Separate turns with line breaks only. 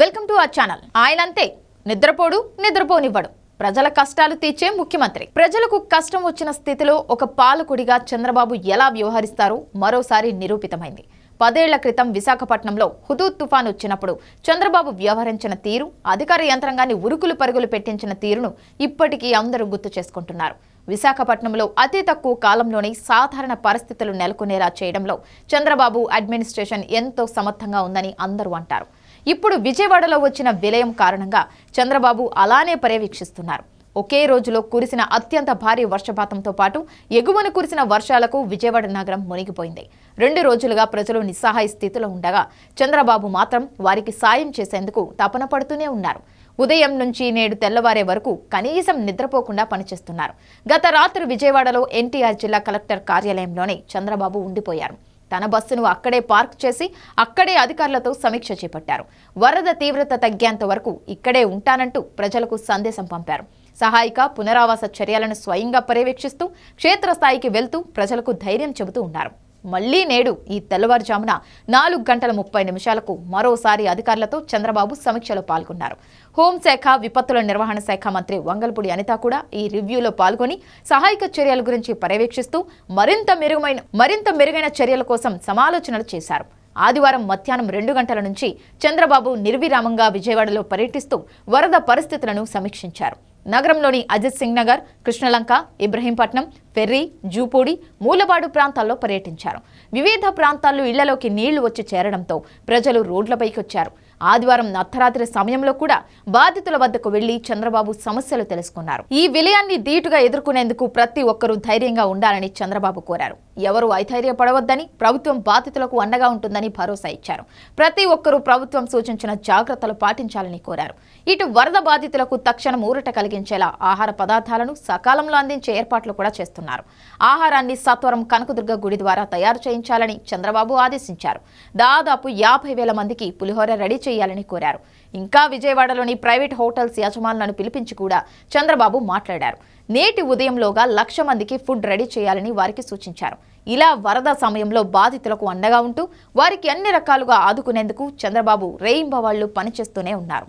Welcome to our channel. ఆయన అంతే నిద్రపోడు నిద్రపోనివ్వడు. ప్రజల కష్టాలు తీర్చే ముఖ్యమంత్రి. ప్రజలకు కష్టం వచ్చిన స్థితిలో ఒక పాలకుడిగా చంద్రబాబు ఎలా వ్యవహరిస్తారో మరోసారి నిరూపితమైంది. పదేళ్ళ క్రితం విశాఖపట్నంలో హుదూద్ తుఫాన్ వచ్చినప్పుడు చంద్రబాబు వ్యవహరించిన తీరు అధికార యంత్రాంగాన్ని ఉరుకులు పరుగులు పెట్టించిన తీరును ఇప్పటికీ అందరూ గుర్తు చేసుకుంటున్నారు. విశాఖపట్నంలో అతి తక్కువ కాలంలోనే సాధారణ పరిస్థితులు నెలకొనేలా చేయడంలో చంద్రబాబు అడ్మినిస్ట్రేషన్ ఎంతో సమర్థంగా ఉందని అందరూ అంటారు. ఇప్పుడు విజయవాడలో వచ్చిన విలయం కారణంగా చంద్రబాబు అలానే పర్యవేక్షిస్తున్నారు. ఒకే రోజులో కురిసిన అత్యంత భారీ వర్షపాతంతో పాటు ఎగువన కురిసిన వర్షాలకు విజయవాడ నగరం మునిగిపోయింది. రెండు రోజులుగా ప్రజలు నిస్సహాయ స్థితిలో ఉండగా చంద్రబాబు మాత్రం వారికి సాయం చేసేందుకు తపన పడుతూనే ఉన్నారు. ఉదయం నుంచి నేడు తెల్లవారే వరకు కనీసం నిద్రపోకుండా పనిచేస్తున్నారు. గత రాత్రి విజయవాడలో ఎన్టీఆర్ జిల్లా కలెక్టర్ కార్యాలయంలోనే చంద్రబాబు ఉండిపోయారు. తన బస్సును అక్కడే పార్క్ చేసి అక్కడే అధికారులతో సమీక్ష చేపట్టారు. వరద తీవ్రత తగ్గేంత వరకు ఇక్కడే ఉంటానంటూ ప్రజలకు సందేశం పంపారు. సహాయక పునరావాస చర్యలను స్వయంగా పర్యవేక్షిస్తూ క్షేత్రస్థాయికి వెళ్తూ ప్రజలకు ధైర్యం చెబుతూ ఉన్నారు. మళ్ళీ నేడు ఈ తెల్లవారుజామున నాలుగు గంటల ముప్పై నిమిషాలకు మరోసారి అధికారులతో చంద్రబాబు సమీక్షలో పాల్గొన్నారు. హోంశాఖ విపత్తుల నిర్వహణ శాఖ మంత్రి వంగల్పూడి అనిత కూడా ఈ రివ్యూలో పాల్గొని సహాయక చర్యల గురించి పర్యవేక్షిస్తూ మరింత మెరుగైన మరింత మెరుగైన చర్యల కోసం సమాలోచనలు చేశారు. ఆదివారం మధ్యాహ్నం రెండు గంటల నుంచి చంద్రబాబు నిర్విరామంగా విజయవాడలో పర్యటిస్తూ వరద పరిస్థితులను సమీక్షించారు. నగరంలోని అజిత్ సింగ్ నగర్ కృష్ణలంక ఇబ్రహీంపట్నం ఫెర్రీ జూపూడి మూలబాడు ప్రాంతాల్లో పర్యటించారు. వివిధ ప్రాంతాల్లో ఇళ్ళలోకి నీళ్ళు వచ్చి చేరడంతో ప్రజలు రోడ్లపైకి వచ్చారు ఆదివారం అర్ధరాత్రి సమయంలో కూడా బాధితుల వద్దకు వెళ్ళి చంద్రబాబు సమస్యలు తెలుసుకున్నారు. ఈ విలయాన్ని ధీటుగా ఎదుర్కొనేందుకు ప్రతి ఒక్కరూ ధైర్యంగా ఉండాలని చంద్రబాబు కోరారు. ఎవరు ఐధైర్యపడవద్దని ప్రభుత్వం బాధితులకు అండగా ఉంటుందని భరోసా ఇచ్చారు. ప్రతి ఒక్కరూ ప్రభుత్వం సూచించిన జాగ్రత్తలు పాటించాలని కోరారు. ఇటు వరద బాధితులకు తక్షణం ఊరట కలిగి కలిగించేలా ఆహార పదార్థాలను సకాలంలో అందించే ఏర్పాట్లు కూడా చేస్తున్నారు. ఆహారాన్ని సత్వరం కనకదుర్గ గుడి ద్వారా తయారు చేయించాలని చంద్రబాబు ఆదేశించారు. దాదాపు యాభై వేల మందికి పులిహోర రెడీ చేయాలని కోరారు. ఇంకా విజయవాడలోని ప్రైవేట్ హోటల్స్ యజమానులను పిలిపించి కూడా చంద్రబాబు మాట్లాడారు. నేటి ఉదయంలోగా లక్ష మందికి ఫుడ్ రెడీ చేయాలని వారికి సూచించారు. ఇలా వరద సమయంలో బాధితులకు అండగా ఉంటూ వారికి అన్ని రకాలుగా ఆదుకునేందుకు చంద్రబాబు రేయింబవాళ్ళు పనిచేస్తూనే ఉన్నారు.